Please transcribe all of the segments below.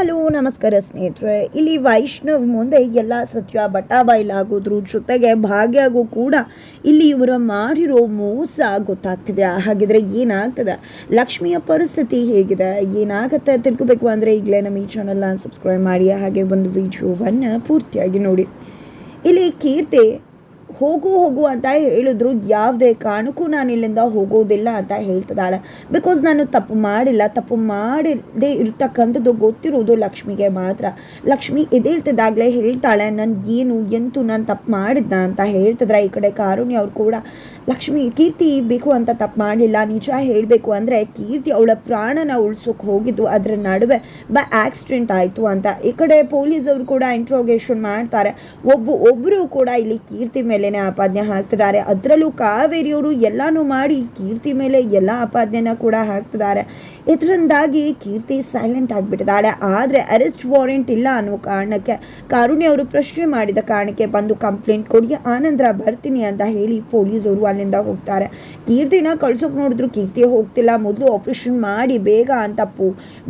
Hello, ನಮಸ್ಕಾರ ಸ್ನೇಹಿತರೆ. ಇಲ್ಲಿ ವೈಷ್ಣವ್ ಮುಂದೆ ಎಲ್ಲ ಸತ್ಯ ಬಟಾಬೈಲಾಗೋದ್ರ ಜೊತೆಗೆ ಭಾಗ್ಯಗೂ ಕೂಡ ಇಲ್ಲಿ ಇವರು ಮಾಡಿರೋ ಮೋಸ ಗೊತ್ತಾಗ್ತಿದೆ. ಹಾಗಿದ್ರೆ ಏನಾಗ್ತದೆ? ಲಕ್ಷ್ಮಿಯ ಪರಿಸ್ಥಿತಿ ಹೇಗಿದೆ? ಏನಾಗುತ್ತೆ ತಿಳ್ಕೊಬೇಕು ಅಂದರೆ ಈಗಲೇ ನಮ್ಮ ಈ ಚಾನಲ್ನ ಸಬ್ಸ್ಕ್ರೈಬ್ ಮಾಡಿ, ಹಾಗೆ ಒಂದು ವಿಡಿಯೋವನ್ನು ಪೂರ್ತಿಯಾಗಿ ನೋಡಿ. ಇಲ್ಲಿ ಕೀರ್ತಿ ಹೋಗು ಹೋಗು ಅಂತ ಹೇಳಿದ್ರು. ಯಾವುದೇ ಕಾರಣಕ್ಕೂ ನಾನು ಇಲ್ಲಿಂದ ಹೋಗೋದಿಲ್ಲ ಅಂತ ಹೇಳ್ತಿದ್ದಾಳೆ. ಬಿಕಾಸ್ ನಾನು ತಪ್ಪು ಮಾಡಿಲ್ಲ. ತಪ್ಪು ಮಾಡದೇ ಇರ್ತಕ್ಕಂಥದ್ದು ಗೊತ್ತಿರೋದು ಲಕ್ಷ್ಮಿಗೆ ಮಾತ್ರ. ಲಕ್ಷ್ಮಿ ಎದೇಳ್ತಿದ್ದಾಗಲೇ ಹೇಳ್ತಾಳೆ, ನಾನು ಏನು, ಎಂತೂ ನಾನು ತಪ್ಪು ಮಾಡಿದ್ದ ಅಂತ ಹೇಳ್ತಿದ್ರೆ ಈ ಕಡೆ ಕಾರುಣ್ಯ ಅವ್ರು ಕೂಡ ಲಕ್ಷ್ಮಿ, ಕೀರ್ತಿ ಬೇಕು ಅಂತ ತಪ್ಪು ಮಾಡಲಿಲ್ಲ. ನಿಜ ಹೇಳಬೇಕು ಅಂದರೆ ಕೀರ್ತಿ ಅವಳ ಪ್ರಾಣನ ಉಳ್ಸೋಕೆ ಹೋಗಿದ್ದು ಅದರ ನಡುವೆ ಬ ಆಕ್ಸಿಡೆಂಟ್ ಆಯಿತು ಅಂತ. ಈ ಕಡೆ ಪೊಲೀಸ್ ಅವರು ಕೂಡ ಇಂಟ್ರೋಗೇಷನ್ ಮಾಡ್ತಾರೆ. ಒಬ್ಬ ಒಬ್ಬರು ಕೂಡ ಇಲ್ಲಿ ಕೀರ್ತಿ ಮೇಲೇನೆ ಆಪಾದನೆ ಹಾಕ್ತಿದ್ದಾರೆ. ಅದರಲ್ಲೂ ಕಾವೇರಿಯವರು ಎಲ್ಲಾನು ಮಾಡಿ ಕೀರ್ತಿ ಮೇಲೆ ಎಲ್ಲ ಆಪಾದನೆನ ಕೂಡ ಹಾಕ್ತಿದ್ದಾರೆ. ಇದರಿಂದಾಗಿ ಕೀರ್ತಿ ಸೈಲೆಂಟ್ ಆಗಿಬಿಟ್ಟಿದ್ದಾಳೆ. ಆದರೆ ಅರೆಸ್ಟ್ ವಾರೆಂಟ್ ಇಲ್ಲ ಅನ್ನೋ ಕಾರಣಕ್ಕೆ ಕಾರುಣ್ಯ ಅವರು ಪ್ರಶ್ನೆ ಮಾಡಿದ ಕಾರಣಕ್ಕೆ ಬಂದು ಕಂಪ್ಲೇಂಟ್ ಕೊಡಿ, ಆನಂದ್ರ ಬರ್ತೀನಿ ಅಂತ ಹೇಳಿ ಪೊಲೀಸರು ಅಲ್ಲಿಂದ ಹೋಗ್ತಾರೆ. ಕೀರ್ತಿನ ಕಳ್ಸೋಕೆ ನೋಡಿದ್ರು ಕೀರ್ತಿ ಹೋಗ್ತಿಲ್ಲ. ಮೊದಲು ಆಪರೇಷನ್ ಮಾಡಿ ಬೇಗ ಅಂತ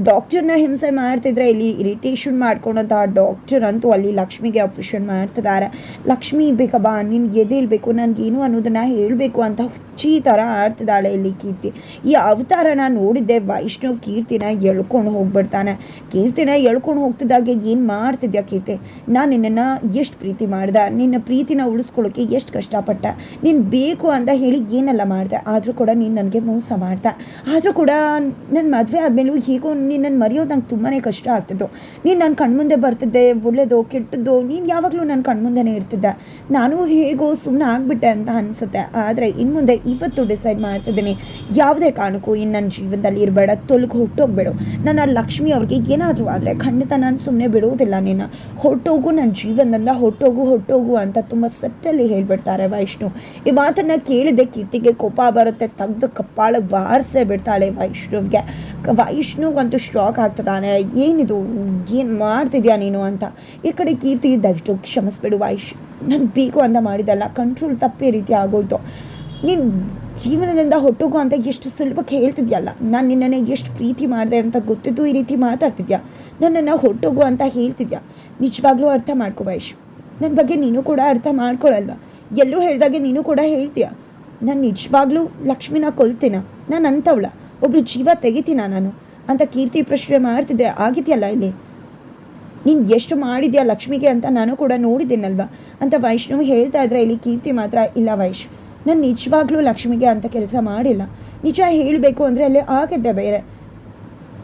ಡಾಕ್ಟರ್ನ ಹಿಂಸೆ ಮಾಡ್ತಿದ್ರೆ ಇಲ್ಲಿ ಇರಿಟೇಷನ್ ಮಾಡ್ಕೊಂಡಂತಹ ಡಾಕ್ಟರ್ ಅಂತೂ ಅಲ್ಲಿ ಲಕ್ಷ್ಮಿಗೆ ಆಪರೇಷನ್ ಮಾಡ್ತಿದ್ದಾರೆ. ಲಕ್ಷ್ಮಿ ಬೇಕ ಬಾ, ನೀನು ಎದೇಳ್ಬೇಕು ನನಗೇನು ಅನ್ನೋದನ್ನ ಹೇಳಬೇಕು ಅಂತ ಹುಚ್ಚಿ ಥರ ಆಡ್ತಿದ್ದಾಳೆ ಇಲ್ಲಿ ಕೀರ್ತಿ. ಈ ಅವತಾರನ ನೋಡಿದ್ದೆ ವೈಷ್ಣವ್ ಕೀರ್ತಿನ ಎಳ್ಕೊಂಡು ಹೋಗ್ಬಿಡ್ತಾನೆ. ಕೀರ್ತಿನ ಎಳ್ಕೊಂಡು ಹೋಗ್ತಿದ್ದಾಗ ಏನು ಮಾಡ್ತಿದ್ಯಾ ಕೀರ್ತಿ? ನಾನು ನಿನ್ನನ್ನು ಎಷ್ಟು ಪ್ರೀತಿ ಮಾಡ್ದೆ? ನಿನ್ನ ಪ್ರೀತಿನ ಉಳಿಸ್ಕೊಳ್ಳೋಕೆ ಎಷ್ಟು ಕಷ್ಟಪಟ್ಟೆ? ನೀನು ಬೇಕು ಅಂತ ಹೇಳಿ ಏನೆಲ್ಲ ಮಾಡಿದೆ, ಆದರೂ ಕೂಡ ನೀನು ನನಗೆ ಮೋಸ ಮಾಡ್ದೆ. ಆದರೂ ಕೂಡ ನನ್ನ ಮದುವೆ ಆದಮೇಲೂ ಹೇಗೋ ನನ್ನ ಮರೆಯೋದು ನಂಗೆ ತುಂಬಾ ಕಷ್ಟ ಆಗ್ತಿದ್ದು ನೀನು ನನ್ನ ಕಣ್ಮುಂದೆ ಬರ್ತಿದ್ದೆ, ಒಳ್ಳೇದೋ ಕೆಟ್ಟದ್ದು, ನೀನು ಯಾವಾಗಲೂ ನನ್ನ ಕಣ್ಮುಂದೆನೇ ಇರ್ತಿದ್ದೆ. ನಾನು ಹೇಗೋ ಸುಮ್ಮನೆ ಆಗಿಬಿಟ್ಟೆ ಅಂತ ಅನಿಸುತ್ತೆ. ಆದರೆ ಇನ್ನು ಮುಂದೆ ಇವತ್ತು ಡಿಸೈಡ್ ಮಾಡ್ತಿದ್ದೀನಿ, ಯಾವುದೇ ಕಾರಣಕ್ಕೂ ಇನ್ನು ನನ್ನ ಜೀವನದಲ್ಲಿ ಇರಬೇಡ, ತೊಲಗಿ ಹೊಟ್ಟೋಗ್ಬೇಡು ನನ್ನ ಲಕ್ಷ್ಮಿ ಅವ್ರಿಗೆ ಏನಾದರೂ ಆದರೆ ಖಂಡಿತ ನಾನು ಸುಮ್ಮನೆ ಬಿಡುವುದಿಲ್ಲ ನಿನ್ನ. ಹೊಟ್ಟೋಗು ನನ್ನ ಜೀವನದಿಂದ ಹೊಟ್ಟೋಗು ಹೊಟ್ಟೋಗು ಅಂತ ತುಂಬ ಸೆಟ್ಟಲ್ಲಿ ಹೇಳ್ಬಿಡ್ತಾರೆ ವೈಷ್ಣು. ಈ ಮಾತನ್ನು ಕೇಳಿದೆ ಕೀರ್ತಿಗೆ ಕೋಪ ಬರುತ್ತೆ, ತಗ್ದು ಕಪ್ಪಾಳ ಬಾರಿಸೇ ಬಿಡ್ತಾಳೆ ವೈಷ್ಣವ್ಗೆ. ವೈಷ್ಣುವಂತೂ ಶಾಕ್ ಆಗ್ತದಾನೆ ಏನಿದು? ಏನು ಮಾಡ್ತಿದ್ಯಾ ನೀನು ಅಂತ. ಈ ಕಡೆ ಕೀರ್ತಿ ದಯವಿಟ್ಟು ಕ್ಷಮಿಸ್ಬಿಡು ವೈಶ್, ನಾನು ಬೇಕು ಅಂತ ಮಾಡಿದಲ್ಲ ಕಂಟ್ರೋಲ್ ತಪ್ಪೇ ರೀತಿ ಆಗೋಯ್ತು. ನೀನು ಜೀವನದಿಂದ ಹೊಟ್ಟೋಗು ಅಂತ ಎಷ್ಟು ಸುಲಭಕ್ಕೆ ಹೇಳ್ತಿದ್ಯಲ್ಲ? ನಾನು ನಿನ್ನನ್ನು ಎಷ್ಟು ಪ್ರೀತಿ ಮಾಡಿದೆ ಅಂತ ಗೊತ್ತಿದ್ದು ಈ ರೀತಿ ಮಾತಾಡ್ತಿದ್ಯಾ? ನನ್ನನ್ನು ಹೊಟ್ಟೋಗು ಅಂತ ಹೇಳ್ತಿದ್ಯಾ? ನಿಜವಾಗ್ಲೂ ಅರ್ಥ ಮಾಡ್ಕೋ ವೈಶ್. ನನ್ನ ಬಗ್ಗೆ ನೀನು ಕೂಡ ಅರ್ಥ ಮಾಡ್ಕೊಳಲ್ವ? ಎಲ್ಲರೂ ಹೇಳಿದಾಗೆ ನೀನು ಕೂಡ ಹೇಳ್ತೀಯ? ನಾನು ನಿಜವಾಗ್ಲೂ ಲಕ್ಷ್ಮಿನ ಕೊಲ್ತೀನ? ನಾನು ಅಂತವಳ. ಒಬ್ಬರು ಜೀವ ತೆಗಿತೀನ ನಾನು? ಅಂತ ಕೀರ್ತಿ ಪ್ರಶ್ನೆ ಮಾಡ್ತಿದ್ದೆ ಆಗಿದೆಯಲ್ಲ ಇಲ್ಲಿ? ನೀನು ಎಷ್ಟು ಮಾಡಿದ್ಯಾ ಲಕ್ಷ್ಮಿಗೆ ಅಂತ ನಾನು ಕೂಡ ನೋಡಿದ್ದೀನಲ್ವ? ಅಂತ ವೈಷ್ಣವಿ ಹೇಳ್ತಾ ಇದ್ರೆ ಇಲ್ಲಿ ಕೀರ್ತಿ ಮಾತ್ರ, ಇಲ್ಲ ವೈಶ್, ನಾನು ನಿಜವಾಗ್ಲೂ ಲಕ್ಷ್ಮಿಗೆ ಅಂತ ಕೆಲಸ ಮಾಡಿಲ್ಲ. ನಿಜ ಹೇಳಬೇಕು ಅಂದರೆ ಅಲ್ಲಿ ಆಗಿದ್ದೆ ಬೇರೆ.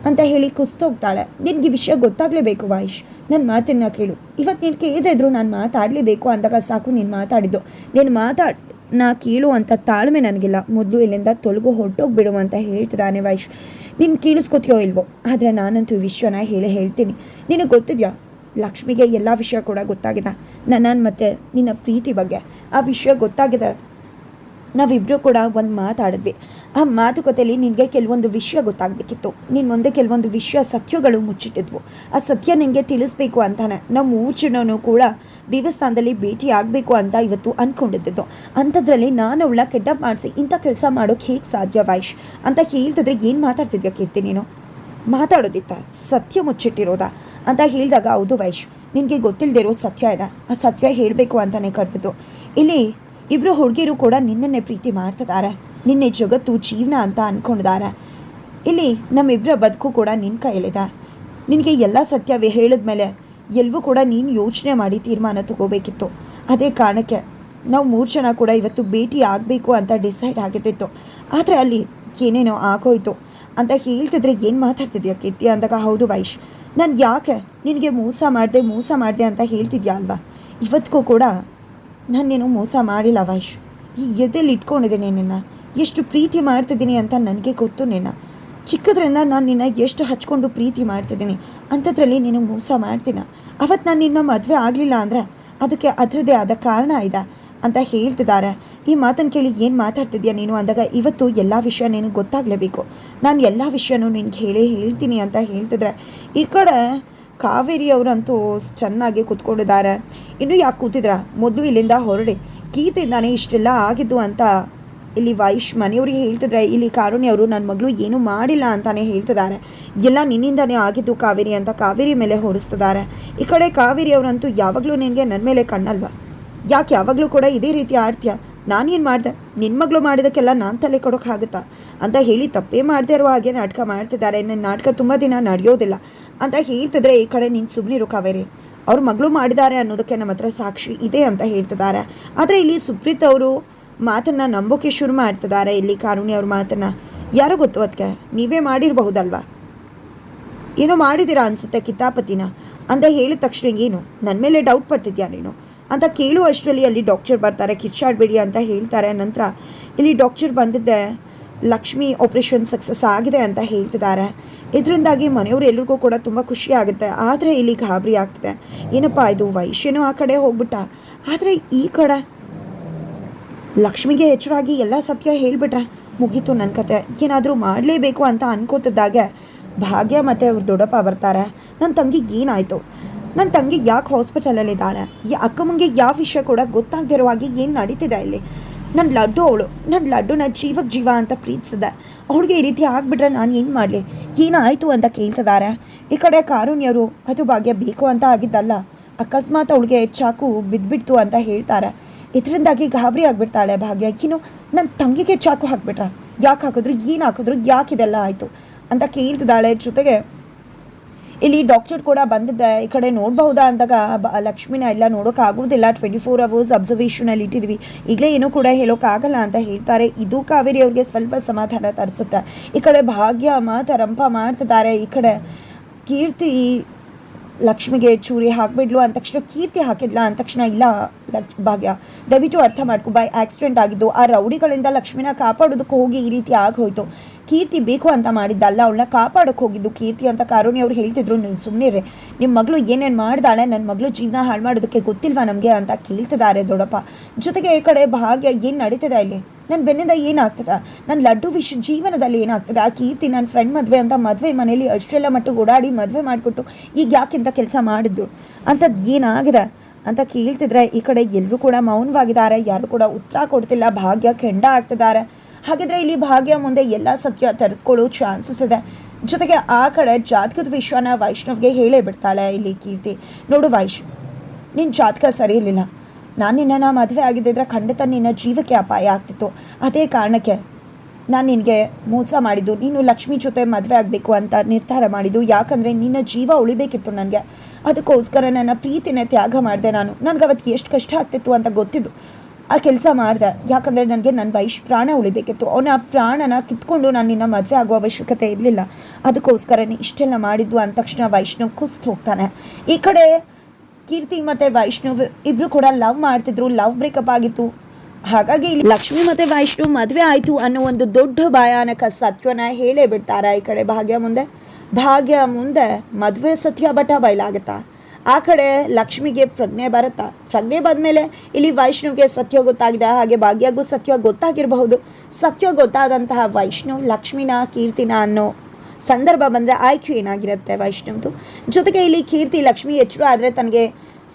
ಅಂತ ಹೇಳಿ ಕುಸ್ತೋಗ್ತಾಳೆ. ನಿನಗೆ ವಿಷಯ ಗೊತ್ತಾಗಲೇಬೇಕು ವಾಯಿಶ್ ನನ್ನ ಮಾತನ್ನ ಕೇಳು. ಇವತ್ತು ನೀನು ಕೇಳದೇ ಇದ್ರು ನಾನು ಮಾತಾಡಲೇಬೇಕು ಅಂದಾಗ ಸಾಕು ನೀನು ಮಾತಾಡಿದ್ದು. ನೀನು ಮಾತಾಡ್ ನಾ ಕೇಳು ಅಂತ ತಾಳ್ಮೆ ನನಗಿಲ್ಲ. ಮೊದಲು ಇಲ್ಲಿಂದ ತೊಲಗು ಹೊರಟೋಗ್ಬಿಡು ಅಂತ ಹೇಳ್ತಿದ್ದಾನೆ ವಾಯಿಶ್ ನೀನು ಕೇಳಿಸ್ಕೊತೀಯೋ ಇಲ್ವೋ? ಆದರೆ ನಾನಂತೂ ವಿಷಯನ ಹೇಳಿ ಹೇಳ್ತೀನಿ. ನಿನಗೆ ಗೊತ್ತಿದೆಯಾ? ಲಕ್ಷ್ಮಿಗೆ ಎಲ್ಲ ವಿಷಯ ಕೂಡ ಗೊತ್ತಾಗಿದೆ. ನನ್ನ ಮತ್ತು ನಿನ್ನ ಪ್ರೀತಿ ಬಗ್ಗೆ. ಆ ವಿಷಯ ಗೊತ್ತಾಗಿದೆ. ನಾವಿಬ್ಬರು ಕೂಡ ಒಂದು ಮಾತಾಡಿದ್ವಿ. ಆ ಮಾತುಕತೆಯಲ್ಲಿ ನಿನಗೆ ಕೆಲವೊಂದು ವಿಷಯ ಗೊತ್ತಾಗಬೇಕಿತ್ತು. ನಿನ್ನ ಮುಂದೆ ಕೆಲವೊಂದು ವಿಷಯ ಸತ್ಯಗಳು ಮುಚ್ಚಿಟ್ಟಿದ್ವು. ಆ ಸತ್ಯ ನಿನಗೆ ತಿಳಿಸ್ಬೇಕು ಅಂತಾನೆ. ನಾವು ಮೂರು ಕೂಡ ದೇವಸ್ಥಾನದಲ್ಲಿ ಭೇಟಿ ಆಗಬೇಕು ಅಂತ ಇವತ್ತು ಅಂದ್ಕೊಂಡಿದ್ದು ಅಂಥದ್ರಲ್ಲಿ ನಾನು ಅವಳ ಕೆಡ್ಡ ಮಾಡಿಸಿ ಇಂಥ ಕೆಲಸ ಮಾಡೋಕೆ ಹೇಗೆ ಸಾಧ್ಯ ವೈಶ್? ಅಂತ ಹೇಳ್ತಿದ್ರೆ ಏನು ಮಾತಾಡ್ತಿದ್ಯಾ ಕೀರ್ತಿ ನೀನು? ಮಾತಾಡೋದಿತ್ತ? ಸತ್ಯ ಮುಚ್ಚಿಟ್ಟಿರೋದಾ? ಅಂತ ಹೇಳಿದಾಗ, ಹೌದು ವೈಶ್, ನಿನಗೆ ಗೊತ್ತಿಲ್ಲದೆ ಇರೋ ಸತ್ಯ ಇದೆ. ಆ ಸತ್ಯ ಹೇಳಬೇಕು ಅಂತಲೇ ಕರೆದಿದ್ದು. ಇಲ್ಲಿ ಇಬ್ಬರು ಹುಡುಗಿಯರು ಕೂಡ ನಿನ್ನನ್ನೇ ಪ್ರೀತಿ ಮಾಡ್ತಿದ್ದಾರೆ. ನಿನ್ನೆ ಜಗತ್ತು ಜೀವನ ಅಂತ ಅಂದ್ಕೊಂಡಿದ್ದಾರೆ ಇಲ್ಲಿ ನಮ್ಮಿಬ್ಬರ ಬದುಕು ಕೂಡ ನಿನ್ನ ಕೈಯಲ್ಲಿದೆ. ನಿನಗೆ ಎಲ್ಲ ಸತ್ಯವೇ ಹೇಳಿದ್ಮೇಲೆ ಎಲ್ಲವೂ ಕೂಡ ನೀನು ಯೋಚನೆ ಮಾಡಿ ತೀರ್ಮಾನ ತಗೋಬೇಕಿತ್ತು. ಅದೇ ಕಾರಣಕ್ಕೆ ನಾವು ಮೂರು ಜನ ಕೂಡ ಇವತ್ತು ಭೇಟಿ ಆಗಬೇಕು ಅಂತ ಡಿಸೈಡ್ ಆಗಿದ್ದಿತ್ತು. ಆದರೆ ಅಲ್ಲಿ ಏನೇನೋ ಆಗೋಯ್ತು ಅಂತ ಹೇಳ್ತಿದ್ರೆ ಏನು ಮಾತಾಡ್ತಿದ್ಯಾ ಕೀರ್ತಿ ಅಂದಾಗ, ಹೌದು ವೈಶ್ ನಾನು ಯಾಕೆ ನಿನಗೆ ಮೋಸ ಮಾಡಿದೆ ಮೋಸ ಮಾಡಿದೆ ಅಂತ ಹೇಳ್ತಿದ್ಯಾ ಅಲ್ವಾ? ಇವತ್ತಿಗೂ ಕೂಡ ನಾನೇನು ಮೋಸ ಮಾಡಿಲ್ಲ ವೈಶ್. ಈ ಎದೆಲ್ಲಿ ಇಟ್ಕೊಂಡಿದ್ದೀನಿ ನಿನ್ನ ಎಷ್ಟು ಪ್ರೀತಿ ಮಾಡ್ತಿದ್ದೀನಿ ಅಂತ ನನಗೆ ಗೊತ್ತು ನಿನ್ನ. ಚಿಕ್ಕದ್ರಿಂದ ನಾನು ನಿನ್ನ ಎಷ್ಟು ಹಚ್ಕೊಂಡು ಪ್ರೀತಿ ಮಾಡ್ತಿದ್ದೀನಿ. ಅಂಥದ್ರಲ್ಲಿ ನೀನು ಮೋಸ ಮಾಡ್ತೀನ. ಅವತ್ತು ನಾನು ನಿನ್ನ ಮದುವೆ ಆಗಲಿಲ್ಲ ಅಂದರೆ ಅದಕ್ಕೆ ಅದರದ್ದೇ ಆದ ಕಾರಣ ಇದೆ ಅಂತ ಹೇಳ್ತಿದ್ದಾರೆ ಈ ಮಾತನ್ನು ಕೇಳಿ ಏನು ಮಾತಾಡ್ತಿದ್ಯಾ ನೀನು ಅಂದಾಗ ಇವತ್ತು ಎಲ್ಲ ವಿಷಯ ನಿನಗೆ ಗೊತ್ತಾಗಲೇಬೇಕು. ನಾನು ಎಲ್ಲ ವಿಷಯನೂ ನಿನಗೆ ಹೇಳೇ ಹೇಳ್ತೀನಿ ಅಂತ ಹೇಳ್ತಿದ್ರೆ. ಈ ಕಡೆ ಕಾವೇರಿ ಅವರಂತೂ ಚೆನ್ನಾಗಿ ಕೂತ್ಕೊಂಡಿದ್ದಾರೆ. ಇನ್ನು ಯಾಕೆ ಕೂತಿದ್ರ? ಮೊದಲು ಇಲ್ಲಿಂದ ಹೊರಡಿ. ಕೀರ್ತಿಯಿಂದಾನೇ ಇಷ್ಟೆಲ್ಲ ಆಗಿದ್ದು ಅಂತ ಇಲ್ಲಿ ವೈಶ್ ಮನೆಯವ್ರಿಗೆ ಹೇಳ್ತಿದ್ರೆ, ಇಲ್ಲಿ ಕಾರುಣಿ ಅವರು ನನ್ನ ಮಗಳು ಏನೂ ಮಾಡಿಲ್ಲ ಅಂತಾನೆ ಹೇಳ್ತಿದ್ದಾರೆ. ಎಲ್ಲ ನಿನ್ನಿಂದನೇ ಆಗಿದ್ದು ಕಾವೇರಿ ಅಂತ ಕಾವೇರಿ ಮೇಲೆ ಹೊರಿಸ್ತಿದ್ದಾರೆ. ಈ ಕಡೆ ಕಾವೇರಿ ಅವರಂತೂ ಯಾವಾಗಲೂ ನಿನಗೆ ನನ್ನ ಮೇಲೆ ಕಣ್ಣಲ್ವ? ಯಾಕೆ ಯಾವಾಗಲೂ ಕೂಡ ಇದೇ ರೀತಿ ಆಡ್ತೀಯ? ನಾನೇನು ಮಾಡಿದೆ? ನಿನ್ನ ಮಗಳು ಮಾಡಿದಕ್ಕೆಲ್ಲ ನಾನು ತಲೆ ಕೊಡೋಕ್ಕಾಗುತ್ತಾ ಅಂತ ಹೇಳಿ ತಪ್ಪೇ ಮಾಡದೇ ಇರೋ ಹಾಗೆ ನಾಟಕ ಮಾಡ್ತಿದ್ದಾರೆ. ನನ್ನ ನಾಟಕ ತುಂಬ ದಿನ ನಡೆಯೋದಿಲ್ಲ. ಅಂತ ಹೇಳ್ತಿದ್ರೆ ಈ ಕಡೆ ನೀನು ಸುಮ್ಮನಿರು ಕಾವೇರಿ. ಅವ್ರ ಮಗಳು ಮಾಡಿದ್ದಾರೆ ಅನ್ನೋದಕ್ಕೆ ನಮ್ಮ ಹತ್ರ ಸಾಕ್ಷಿ ಇದೆ ಅಂತ ಹೇಳ್ತಿದ್ದಾರೆ. ಆದರೆ ಇಲ್ಲಿ ಸುಪ್ರೀತ್ ಅವರು ಮಾತನ್ನು ನಂಬೋಕೆ ಶುರು ಮಾಡ್ತಿದ್ದಾರೆ. ಇಲ್ಲಿ ಕಾರುಣ್ಯ ಅವ್ರ ಮಾತನ್ನು. ಯಾರೋ ಗೊತ್ತು ಅದಕ್ಕೆ ನೀವೇ ಮಾಡಿರಬಹುದಲ್ವಾ? ಏನೋ ಮಾಡಿದ್ದೀರಾ ಅನಿಸುತ್ತೆ ಕಿತಾಪತಿನ? ಅಂತ ಹೇಳಿದ ತಕ್ಷಣ ಏನು? ನನ್ನ ಮೇಲೆ ಡೌಟ್ ಪಡ್ತಿದ್ಯಾ ನೀನು? ಅಂತ ಕೇಳುವ ಅಷ್ಟರಲ್ಲಿ ಅಲ್ಲಿ ಡಾಕ್ಟರ್ ಬರ್ತಾರೆ ಕಿಚ್ಚಾಡಬೇಡಿ ಅಂತ ಹೇಳ್ತಾರೆ. ನಂತರ ಇಲ್ಲಿ ಡಾಕ್ಟರ್ ಬಂದಿದ್ದೆ, ಲಕ್ಷ್ಮಿ ಆಪ್ರೇಷನ್ ಸಕ್ಸಸ್ ಆಗಿದೆ ಅಂತ ಹೇಳ್ತಿದ್ದಾರೆ. ಇದರಿಂದಾಗಿ ಮನೆಯವರು ಎಲ್ರಿಗೂ ಕೂಡ ತುಂಬ ಖುಷಿ ಆಗುತ್ತೆ. ಆದರೆ ಇಲ್ಲಿ ಗಾಬರಿ ಆಗ್ತಿದೆ. ಏನಪ್ಪ ಇದು ವೈಶ್ಯನೂ ಆ ಕಡೆ ಹೋಗ್ಬಿಟ್ಟ? ಆದರೆ ಈ ಕಡೆ ಲಕ್ಷ್ಮಿಗೆ ಎಚ್ಚರಾಗಿ ಎಲ್ಲ ಸತ್ಯ ಹೇಳಿಬಿಟ್ರೆ ಮುಗೀತು ನನ್ನ ಕತೆ. ಏನಾದರೂ ಮಾಡಲೇಬೇಕು ಅಂತ ಅನ್ಕೋತಿದ್ದಾಗೆ ಭಾಗ್ಯ ಮತ್ತು ಅವ್ರ ದೊಡ್ಡಪ್ಪ ಬರ್ತಾರೆ. ನನ್ನ ತಂಗಿಗೆ ಏನಾಯಿತು? ನನ್ನ ತಂಗಿ ಯಾಕೆ ಹಾಸ್ಪಿಟಲಲ್ಲಿದ್ದಾಳೆ ಈ ಅಕ್ಕಮ್ಮಂಗೆ ಯಾವ ವಿಷಯ ಕೂಡ ಗೊತ್ತಾಗದಿರೋ ಹಾಗೆ ಏನು ನಡೀತಿದೆ ಇಲ್ಲಿ? ನನ್ನ ಲಡ್ಡು ಅವಳು ನನ್ನ ಲಡ್ಡು ನನ್ನ ಜೀವಕ್ಕೆ ಜೀವ ಅಂತ ಪ್ರೀತಿಸಿದೆ. ಅವಳಿಗೆ ಈ ರೀತಿ ಆಗಿಬಿಟ್ರೆ ನಾನು ಏನು ಮಾಡಲಿ? ಏನಾಯಿತು ಅಂತ ಕೇಳ್ತಿದ್ದಾರೆ ಈ ಕಡೆ ಕಾರುಣ್ಯರು, ಅದು ಭಾಗ್ಯ ಬೇಕು ಅಂತ ಆಗಿದ್ದಲ್ಲ, ಅಕಸ್ಮಾತ್ ಅವಳಿಗೆ ಚಾಕು ಬಿದ್ದುಬಿಡ್ತು ಅಂತ ಹೇಳ್ತಾರೆ. ಇದರಿಂದಾಗಿ ಗಾಬರಿ ಆಗಿಬಿಡ್ತಾಳೆ ಭಾಗ್ಯ. ಏನು ನನ್ನ ತಂಗಿಗೆ ಚಾಕು ಹಾಕ್ಬಿಟ್ರ? ಯಾಕೆ ಹಾಕಿದ್ರು, ಏನು ಹಾಕಿದ್ರು, ಯಾಕೆ ಇದೆಲ್ಲ ಆಯಿತು? ಅಂತ ಕೇಳ್ತಿದ್ದಾಳೆ ಜೊತೆಗೆ ಇಲ್ಲಿ ಡಾಕ್ಟರ್ ಕೂಡ ಬಂದಿದ್ದೆ ಈ ಕಡೆ ನೋಡಬಹುದಾ ಅಂದಾಗ ಲಕ್ಷ್ಮಿನ ಎಲ್ಲ ನೋಡೋಕ್ಕಾಗೋದಿಲ್ಲ ಟ್ವೆಂಟಿ ಫೋರ್ ಅವರ್ಸ್ ಅಬ್ಸರ್ವೇಷನಲ್ಲಿ ಇಟ್ಟಿದ್ವಿ. ಈಗಲೇ ಏನೂ ಕೂಡ ಹೇಳೋಕ್ಕಾಗಲ್ಲ ಅಂತ ಹೇಳ್ತಾರೆ. ಇದು ಕಾವೇರಿ ಅವ್ರಿಗೆ ಸ್ವಲ್ಪ ಸಮಾಧಾನ ತರಿಸುತ್ತೆ. ಈ ಕಡೆ ಭಾಗ್ಯ ಮಾತ ರಂಪ ಮಾಡ್ತಿದ್ದಾರೆ. ಈ ಕಡೆ ಕೀರ್ತಿ ಲಕ್ಷ್ಮಿಗೆ ಚೂರಿ ಹಾಕ್ಬಿಡ್ಲು, ಅಂದ ತಕ್ಷಣ ಕೀರ್ತಿ ಹಾಕಿದ್ಲ, ಅಂದ ತಕ್ಷಣ ಇಲ್ಲ, ಲಕ್, ಭಾಗ್ಯ. ದಯವಿಟ್ಟು ಅರ್ಥ ಮಾಡ್ಕೊ, ಬೈ ಆಕ್ಸಿಡೆಂಟ್ ಆಗಿದ್ದು, ಆ ರೌಡಿಗಳಿಂದ ಲಕ್ಷ್ಮಿನ ಕಾಪಾಡೋದಕ್ಕೆ ಹೋಗಿ ಈ ರೀತಿ ಆಗೋಯ್ತು ಕೀರ್ತಿ ಬೇಕು ಅಂತ ಮಾಡಿದ್ದಲ್ಲ, ಅವಳನ್ನ ಕಾಪಾಡೋಕೆ ಹೋಗಿದ್ದು ಕೀರ್ತಿ ಅಂತ ಕಾರುಣಿ ಅವ್ರು ಹೇಳ್ತಿದ್ರು. ನೀನು ಸುಮ್ಮನೆ ನಿಮ್ಮ ಮಗಳು ಏನೇನು ಮಾಡ್ದಾಳೆ ನನ್ನ ಮಗಳು ಜೀವನ ಹಾಳು ಮಾಡೋದಕ್ಕೆ ಗೊತ್ತಿಲ್ವಾ ನಮಗೆ ಅಂತ ಕೇಳ್ತಿದ್ದಾರೆ ದೊಡ್ಡಪ್ಪ. ಜೊತೆಗೆ ಈ ಕಡೆ ಭಾಗ್ಯ ಏನು ನಡೀತಿದೆ ಇಲ್ಲಿ? ನನ್ನ ಬೆನ್ನಿಂದ ಏನಾಗ್ತದೆ? ನನ್ನ ಲಡ್ಡು ವಿಷ ಜೀವನದಲ್ಲಿ ಏನಾಗ್ತದೆ? ಆ ಕೀರ್ತಿ ನನ್ನ ಫ್ರೆಂಡ್ ಮದುವೆ ಅಂತ ಮದುವೆ ಮನೇಲಿ ಅಷ್ಟೆಲ್ಲ ಮಟ್ಟಿಗೆ ಓಡಾಡಿ ಮದುವೆ ಮಾಡಿಕೊಟ್ಟು ಈಗ ಯಾಕಿಂತ ಕೆಲಸ ಮಾಡಿದ್ರು ಅಂಥದ್ದು ಏನಾಗಿದೆ ಅಂತ ಕೇಳ್ತಿದ್ರೆ ಈ ಕಡೆ ಎಲ್ಲರೂ ಕೂಡ ಮೌನವಾಗಿದ್ದಾರೆ, ಯಾರು ಕೂಡ ಉತ್ತರ ಕೊಡ್ತಿಲ್ಲ, ಭಾಗ್ಯ ಕೆಂಡ ಆಗ್ತಿದ್ದಾರೆ. ಹಾಗಿದ್ರೆ ಇಲ್ಲಿ ಭಾಗ್ಯ ಮುಂದೆ ಎಲ್ಲ ಸತ್ಯ ತೆರೆದುಕೊಳ್ಳೋ ಚಾನ್ಸಸ್ ಇದೆ. ಜೊತೆಗೆ ಆ ಕಡೆ ಜಾತಕದ ವಿಶ್ವನ ವೈಷ್ಣವ್ಗೆ ಹೇಳೇ ಬಿಡ್ತಾಳೆ ಇಲ್ಲಿ ಕೀರ್ತಿ. ನೋಡು ವೈಷ್ಣು ನಿನ್ನ ಜಾತಕ ಸರಿ ಇರಲಿಲ್ಲ. ನಾನು ನಿನ್ನನ್ನು ಮದುವೆ ಆಗಿದ್ದಿದ್ರೆ ಖಂಡಿತ ನಿನ್ನ ಜೀವಕ್ಕೆ ಅಪಾಯ ಆಗ್ತಿತ್ತು. ಅದೇ ಕಾರಣಕ್ಕೆ ನಾನು ನಿನಗೆ ಮೋಸ ಮಾಡಿದ್ದು. ನೀನು ಲಕ್ಷ್ಮಿ ಜೊತೆ ಮದುವೆ ಆಗಬೇಕು ಅಂತ ನಿರ್ಧಾರ ಮಾಡಿದ್ದು. ಯಾಕಂದರೆ ನಿನ್ನ ಜೀವ ಉಳಿಬೇಕಿತ್ತು ನನಗೆ. ಅದಕ್ಕೋಸ್ಕರ ನನ್ನ ಪ್ರೀತಿನೇ ತ್ಯಾಗ ಮಾಡಿದೆ ನಾನು. ನನಗೆ ಅವತ್ತು ಎಷ್ಟು ಕಷ್ಟ ಆಗ್ತಿತ್ತು ಅಂತ ಗೊತ್ತಿದ್ದು. ಆ ಕೆಲಸ ಮಾಡಿದೆ. ಯಾಕಂದರೆ ನನಗೆ ನನ್ನ ವೈಶ್ ಪ್ರಾಣ ಉಳಿಬೇಕಿತ್ತು. ಅವನ ಪ್ರಾಣನ ಕಿತ್ಕೊಂಡು ನಾನು ನಿನ್ನ ಮದುವೆ ಆಗೋ ಅವಶ್ಯಕತೆ ಇರಲಿಲ್ಲ. ಅದಕ್ಕೋಸ್ಕರನೇ ಇಷ್ಟೆಲ್ಲ ಮಾಡಿದ್ದು ಅಂದ ತಕ್ಷಣ ವೈಷ್ಣವ್ ಕುಸ್ತು ಹೋಗ್ತಾನೆ. ಈ ಕಡೆ ಕೀರ್ತಿ ಮತ್ತೆ ವೈಷ್ಣವ್ ಇಬ್ರು ಕೂಡ ಲವ್ ಮಾಡ್ತಿದ್ರು, ಲವ್ ಬ್ರೇಕಪ್ ಆಗಿತ್ತು. ಹಾಗಾಗಿ ಇಲ್ಲಿ ಲಕ್ಷ್ಮಿ ಮತ್ತೆ ವೈಷ್ಣವ್ ಮದುವೆ ಆಯಿತು ಅನ್ನೋ ಒಂದು ದೊಡ್ಡ ಭಯಾನಕ ಸತ್ಯನ ಹೇಳೇ ಬಿಡ್ತಾರೆ ಈ ಕಡೆ ಭಾಗ್ಯ ಮುಂದೆ. ಭಾಗ್ಯ ಮುಂದೆ ಮದುವೆ ಸತ್ಯ ಬಟ ಬಯಲಾಗುತ್ತಾ? ಆ ಕಡೆ ಲಕ್ಷ್ಮಿಗೆ ಪ್ರಜ್ಞೆ ಬರುತ್ತಾ? ಪ್ರಜ್ಞೆ ಬಂದಮೇಲೆ ಇಲ್ಲಿ ವೈಷ್ಣವ್ಗೆ ಸತ್ಯ ಗೊತ್ತಾಗಿದೆ, ಹಾಗೆ ಭಾಗ್ಯಗೂ ಸತ್ಯ ಗೊತ್ತಾಗಿರಬಹುದು. ಸತ್ಯ ಗೊತ್ತಾದಂತಹ ವೈಷ್ಣವ್ ಲಕ್ಷ್ಮಿನ, ಕೀರ್ತಿನ ಅನ್ನೋ ಸಂದರ್ಭ ಬಂದರೆ ಆಯ್ಕೆ ಏನಾಗಿರುತ್ತೆ ವೈಷ್ಣವ್ದು? ಜೊತೆಗೆ ಇಲ್ಲಿ ಕೀರ್ತಿ ಲಕ್ಷ್ಮಿ ಎಚ್ಚರು ಆದರೆ ತನಗೆ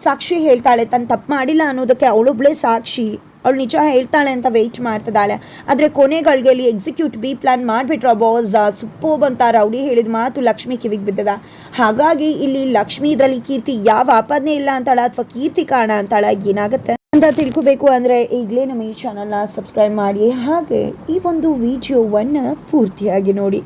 ಸಾಕ್ಷಿ ಹೇಳ್ತಾಳೆ ತನ್ನ ತಪ್ಪು ಮಾಡಿಲ್ಲ ಅನ್ನೋದಕ್ಕೆ ಅವಳೊಬ್ಳೇ ಸಾಕ್ಷಿ. ಅವಳು ನಿಜ ಹೇಳ್ತಾಳೆ ಅಂತ ವೆಯ್ಟ್ ಮಾಡ್ತಿದ್ದಾಳೆ. ಆದರೆ ಕೊನೆಗಳಿಗೆ ಇಲ್ಲಿ ಎಕ್ಸಿಕ್ಯೂಟ್ ಬಿ ಪ್ಲಾನ್ ಮಾಡಿಬಿಟ್ರ ಬಾಸ್ ಸುಪ್ಪೋಬ್ ಅಂತ ರೌಡಿ ಹೇಳಿದ ಮಾತು ಲಕ್ಷ್ಮಿ ಕಿವಿಗೆ ಬಿದ್ದದ. ಹಾಗಾಗಿ ಇಲ್ಲಿ ಲಕ್ಷ್ಮಿ ಇದರಲ್ಲಿ ಕೀರ್ತಿ ಯಾವ ಆಪಾದನೆ ಇಲ್ಲ ಅಂತಾಳ ಅಥವಾ ಕೀರ್ತಿ ಕಾರಣ ಅಂತಾಳ, ಏನಾಗುತ್ತೆ? ಅಂತ ತಿಳ್ಕೋಬೇಕು ಅಂದರೆ ಈಗಲೇ ನಮ್ಮ ಈ ಚಾನಲ್ನ ಸಬ್ಸ್ಕ್ರೈಬ್ ಮಾಡಿ. ಹಾಗೆ ಈ ಒಂದು ವಿಡಿಯೋವನ್ನು ಪೂರ್ತಿಯಾಗಿ ನೋಡಿ.